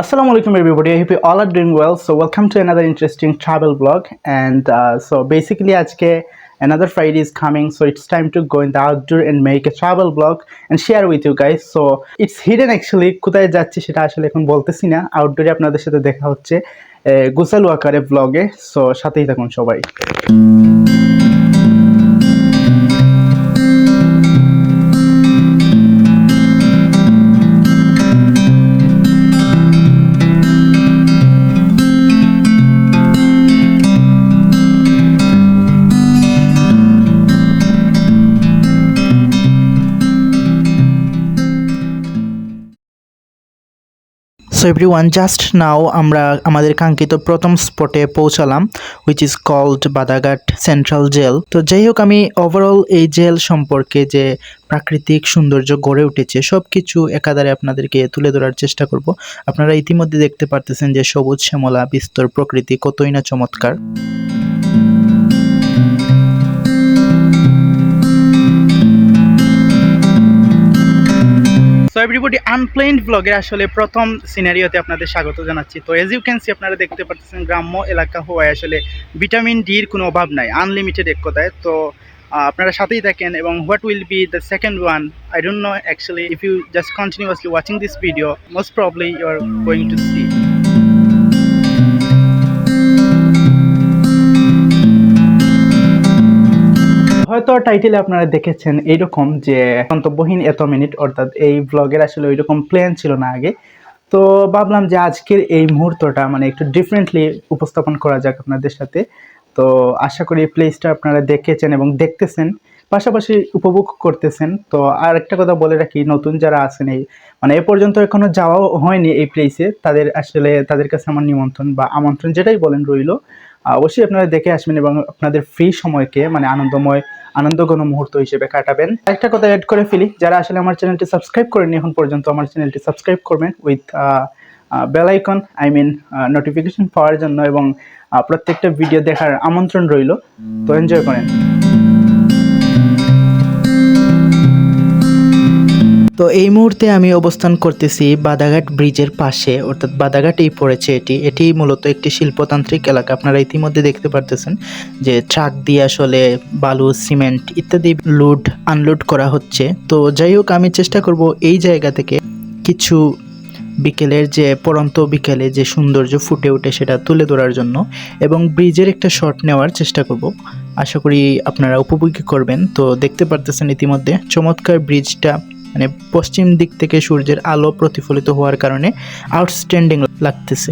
Assalamu alaikum everybody. I hope you all are doing well. So welcome to another interesting travel vlog. And uh, so basically আজকে another Friday is coming. So it's time to go in the outdoor and make a travel vlog and share with you guys. So it's hidden actually. কোথায় যাচ্ছি সেটা আসলে এখন বলতেছি না আউটডোরে আপনাদের সাথে দেখা হচ্ছে গুসালু আকারে ব্লগে সো সাথেই থাকুন সবাই সো এভরিওয়ান জাস্ট নাও আমরা আমাদের কাঙ্ক্ষিত প্রথম স্পটে পৌঁছালাম which is called Badaghat central jail তো যাই হোক, আমি ওভারঅল এই জেল সম্পর্কে যে প্রাকৃতিক সৌন্দর্য গড়ে উঠেছে সব কিছু একাধারে আপনাদেরকে তুলে ধরার চেষ্টা করব। আপনারা ইতিমধ্যে দেখতে পারতেছেন যে সবুজ শ্যামলা, বিস্তর প্রকৃতি কতই না চমৎকার। সো এভরিবডি আনপ্লেন্ড ব্লগের আসলে প্রথম সিনারিওতে আপনাদের স্বাগত জানাচ্ছি। তো এজ ইউ ক্যান সি আপনারা দেখতে পাচ্ছেন, গ্রাম্য এলাকা হওয়ায় আসলে ভিটামিন ডির কোনো অভাব নাই আনলিমিটেড এক কথায়। তো আপনারা সাথেই থাকেন এবং what will be the second one I don't know actually if you just continuously watching this video most probably you are going to see হয়তো টাইটেলে আপনারা দেখেছেন এইরকম যে গন্তব্যহীন এত মিনিট অর্থাৎ এই ব্লগের আসলে ওইরকম প্ল্যান ছিল না আগে। তো ভাবলাম যে আজকের এই মুহূর্তটা মানে একটু ডিফারেন্টলি উপস্থাপন করা যাক আপনাদের সাথে। তো আশা করি এই প্লেসটা আপনারা দেখেছেন এবং দেখতেছেন, পাশাপাশি উপভোগ করতেছেন। তো আর একটা কথা বলে রাখি, নতুন যারা আছেন এই মানে এ পর্যন্ত এখনও যাওয়াও হয়নি এই প্লেসে তাদের আসলে তাদের কাছে আমার নিমন্ত্রণ বা আমন্ত্রণ যেটাই বলেন রইল। অবশ্যই আপনারা দেখে আসবেন এবং আপনাদের ফ্রি সময়কে মানে আনন্দময় আনন্দঘন মুহূর্ত হিসেবে কাটাবেন। একটা কথা অ্যাড করে ফেলি, যারা আসলে আমার চ্যানেলটি সাবস্ক্রাইব করেনি এখন পর্যন্ত, আমার চ্যানেলটি সাবস্ক্রাইব করবেন with bell icon I mean notification পাওয়ার জন্য এবং প্রত্যেকটা ভিডিও দেখার আমন্ত্রণ রইল। তো এনজয় করেন। তো এই মুহূর্তে আমি অবস্থান করতেছি বাদাঘাট ব্রিজের পাশে, অর্থাৎ বাদাঘাটেই পড়েছে এটি। এটি মূলত একটি শিল্পতান্ত্রিক এলাকা। আপনারা ইতিমধ্যে দেখতে পারতেছেন যে ট্রাক দিয়ে আসলে বালু, সিমেন্ট ইত্যাদি লোড, আনলোড করা হচ্ছে। তো যাই হোক, আমি চেষ্টা করব এই জায়গা থেকে কিছু বিকেলের যে পরন্ত বিকেলে যে সৌন্দর্য ফুটে ওঠে সেটা তুলে ধরার জন্য এবং ব্রিজের একটা শট নেওয়ার চেষ্টা করব। আশা করি আপনারা উপভোগ করবেন। তো দেখতে পারতেছেন ইতিমধ্যে চমৎকার ব্রিজটা মানে পশ্চিম দিক থেকে সূর্যের আলো প্রতিফলিত হওয়ার কারণে আউটস্ট্যান্ডিং লাগতেছে।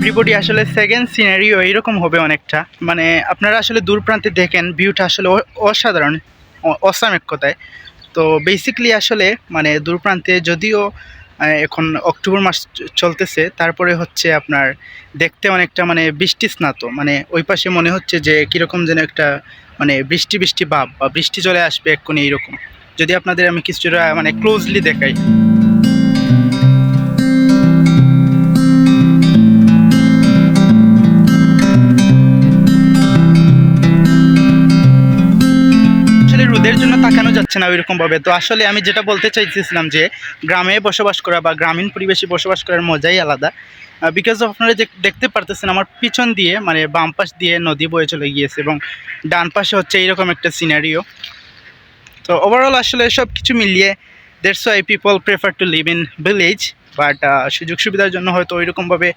এভরিবডি আসলে সেকেন্ড সিনারিও এইরকম হবে অনেকটা। মানে আপনারা আসলে দূর প্রান্তে দেখেন ভিউটা আসলে অসাধারণ অসাম কথায় তো বেসিকলি আসলে মানে দূর প্রান্তে যদিও এখন অক্টোবর মাস চলতেছে, তারপরে হচ্ছে আপনার দেখতে অনেকটা মানে বৃষ্টি স্নাত মানে ওই পাশে মনে হচ্ছে যে কীরকম যেন একটা মানে বৃষ্টি বৃষ্টি ভাব বা বৃষ্টি চলে আসবে এক্ষুনি এইরকম। যদি আপনাদের আমি কিছুটা মানে ক্লোজলি দেখাই। জন্য তাকানো যাচ্ছে না ওইরকম ভাবে তো আসলে আমি যেটা বলতে চাইতেছিলাম যে, গ্রামে বসবাস করা বা গ্রামীণ পরিবেশে বসবাস করার মজাই আলাদা। বিকজ অফ আপনারা যে দেখতে পারতেছেন আমার পিছন দিয়ে মানে বাম পাশ দিয়ে নদী বয়ে চলে গিয়েছে এবং ডান পাশে হচ্ছে এইরকম একটা সিনারিও তো ওভারঅল আসলে সব কিছু মিলিয়ে দেড়শো I people prefer to live in village but সুযোগ সুবিধার জন্য হয়তো ওইরকমভাবে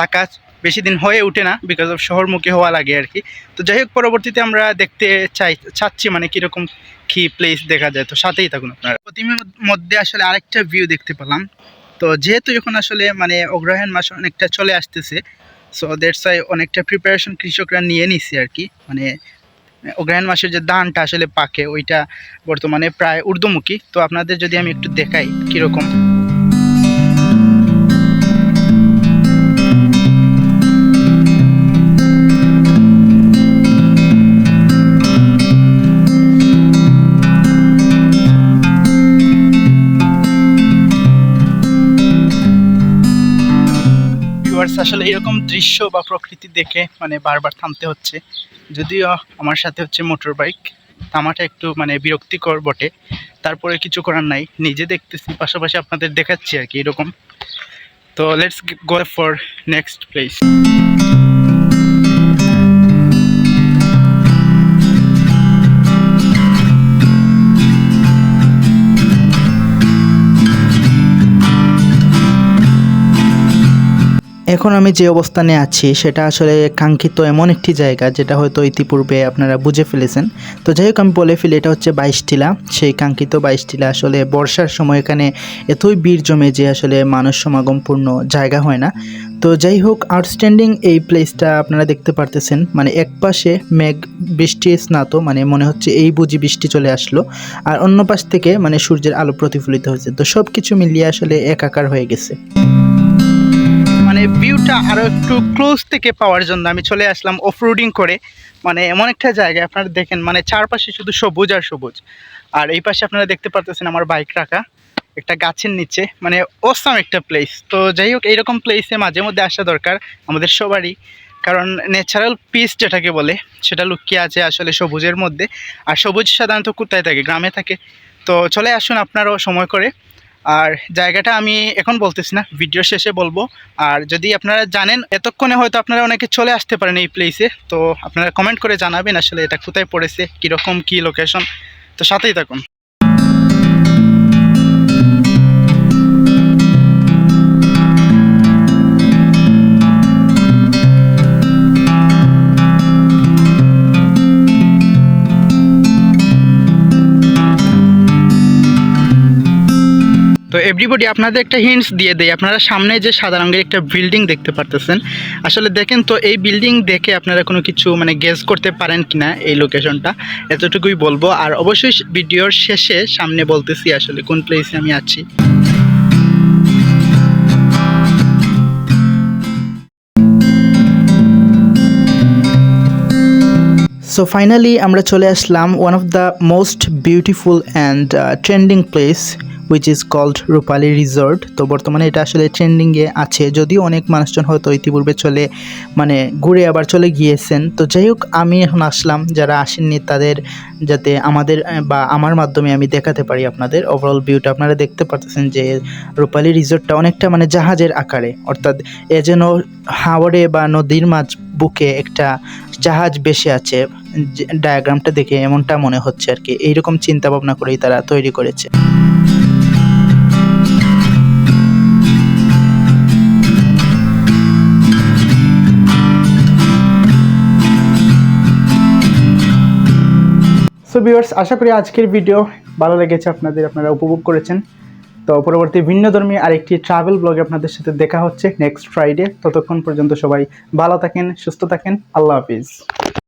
থাকা বেশি দিন হয়ে ওঠে না বিকজ অফ শহরমুখী হওয়া লাগে আর কি। তো যাই হোক, পরবর্তীতে আমরা দেখতে চাই, চাচ্ছি মানে কীরকম কি প্লেস দেখা যায়। তো সাথেই থাকুন আপনারা। প্রতিমার মধ্যে আসলে আরেকটা ভিউ দেখতে পেলাম। তো যেহেতু এখন আসলে মানে অগ্রহায়ণ মাস অনেকটা চলে আসতেছে সো দ্যাটস ওয়াই অনেকটা প্রিপারেশন কৃষকরা নিয়ে নিচ্ছে আর কি। মানে অগ্রহায়ণ মাসের যে ধানটা আসলে পাকে, ওইটা বর্তমানে প্রায় ঊর্ধ্বমুখী। তো আপনাদের যদি আমি একটু দেখাই কীরকম ভিউয়ার্স আসলে এরকম দৃশ্য বা প্রকৃতি দেখে মানে বারবার থামতে হচ্ছে। যদিও আমার সাথে হচ্ছে মোটর বাইক, থামাটা একটু মানে বিরক্তিকর বটে। তারপরে কিছু করার নাই, নিজে দেখতেছি, পাশাপাশি আপনাদের দেখাচ্ছি আর কি এরকম। তো let's go for next place এখন আমি যে অবস্থানে আছি, সেটা আসলে কাঙ্ক্ষিত এমন একটি জায়গা যেটা হয়তো ইতিপূর্বে আপনারা বুঝে ফেলেছেন। তো যাই হোক, আমি বলে ফেলি, এটা হচ্ছে বাইশ টিলা। সেই কাঙ্ক্ষিত বাইশ টিলা আসলে বর্ষার সময় এখানে এতই ভিড় জমে যে আসলে মানুষ সমাগমপূর্ণ জায়গা হয় না। তো যাই হোক আউটস্ট্যান্ডিং এই প্লেসটা আপনারা দেখতে পারতেছেন। মানে এক পাশে মেঘ, বৃষ্টি স্নাত মানে মনে হচ্ছে এই বুঝি বৃষ্টি চলে আসলো। আর অন্য পাশ থেকে মানে সূর্যের আলো প্রতিফলিত হয়েছে। তো সব কিছু মিলিয়ে আসলে একাকার হয়ে গেছে। মানে ভিউটা আরও একটু ক্লোজ থেকে পাওয়ার জন্য আমি চলে আসলাম অফরোডিং করে। মানে এমন একটা জায়গায় আপনারা দেখেন মানে চারপাশে শুধু সবুজ আর সবুজ। আর এই পাশে আপনারা দেখতে পারতেছেন আমার বাইক রাখা, একটা গাছের নিচে। মানে অসাম একটা প্লেস তো যাই হোক, এইরকম প্লেসে মাঝে মধ্যে আসা দরকার আমাদের সবারই। কারণ ন্যাচারাল পিস যেটাকে বলে, সেটা লুকিয়ে আছে আসলে সবুজের মধ্যে। আর সবুজ সাধারণত কোথায় থাকে? গ্রামে থাকে। তো চলে আসুন আপনারাও সময় করে। আর জায়গাটা আমি এখন বলতেছি না ভিডিও শেষে বলব। আর যদি আপনারা জানেন, এতক্ষণে হয়তো আপনারা অনেকে চলে আসতে পারেন এই প্লেসে তো আপনারা কমেন্ট করে জানাবেন আসলে এটা কোথায় পড়েছে, কীরকম, কী লোকেশন তো সাথেই থাকুন। এভরিবডি আপনাদের একটা হিন্টস দিয়ে দেয় আপনারা সামনে যে সাদা রঙের একটা বিল্ডিং দেখতে পারতেছেন, আসলে দেখেন তো এই বিল্ডিং দেখে আপনারা কোনো কিছু মানে গেস করতে পারেন কিনা এই লোকেশনটা এতটুকুই বলব। আর অবশ্যই ভিডিওর শেষে সামনে বলতেছি আসলে কোন প্লেসে আমি আছি। সো ফাইনালি আমরা চলে আসলাম one of the most beautiful and trending place which is called Rupali resort তো বর্তমানে এটা আসলে ট্রেন্ডিংয়ে আছে, যদিও অনেক মানুষজন হয়তো ইতিপূর্বে চলে মানে ঘুরে আবার চলে গিয়েছেন। তো যাই হোক, আমি এখন আসলাম, যারা আসেননি তাদের যাতে আমাদের বা আমার মাধ্যমে আমি দেখাতে পারি আপনাদের ওভারঅল ভিউটা আপনারা দেখতে পারতেছেন যে রূপালি রিসর্টটা অনেকটা মানে জাহাজের আকারে, অর্থাৎ এ যেন হাওড়ে বা নদীর মাঝ বুকে একটা জাহাজ বেশে আছে ডায়াগ্রামটা দেখে এমনটা মনে হচ্ছে আর কি। এইরকম চিন্তা ভাবনা করেই তারা তৈরি করেছে। সো ভিউয়ার্স আশা করি আজকের ভিডিও ভালো লেগেছে, আপনাদের, আপনারা উপভোগ করেছেন। তো পরবর্তী ভিন্ন ধর্মী আরেকটি ট্রাভেল ব্লগে আপনাদের সাথে দেখা হচ্ছে নেক্সট ফ্রাইডে ততক্ষণ পর্যন্ত সবাই ভালো থাকেন, সুস্থ থাকেন। আল্লাহ হাফিজ।